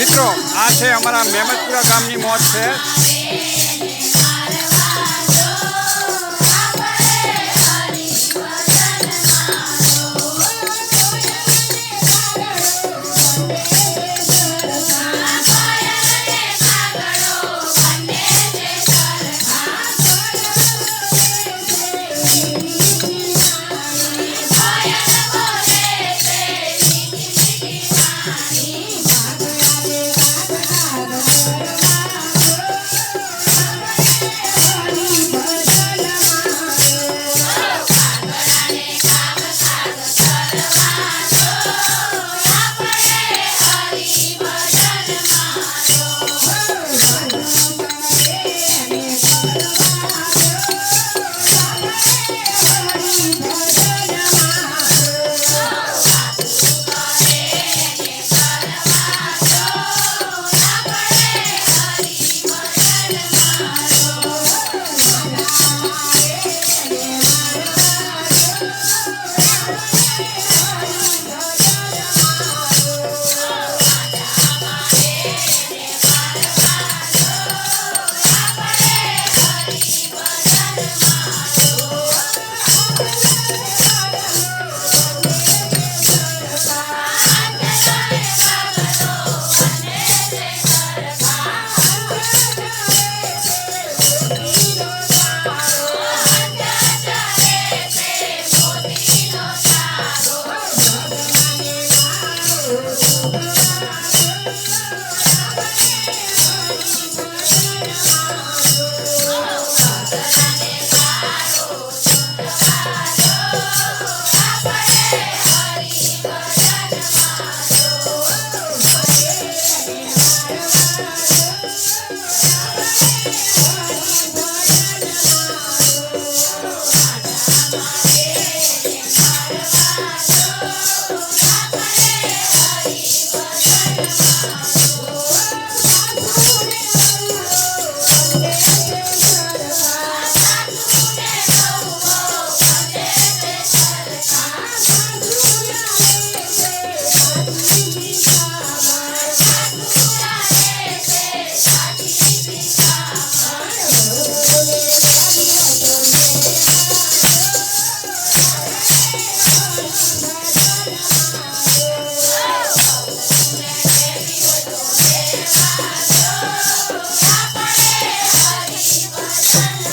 મિત્રો આ છે અમારા મેમતપુરા ગામની મોજ છે. Yes.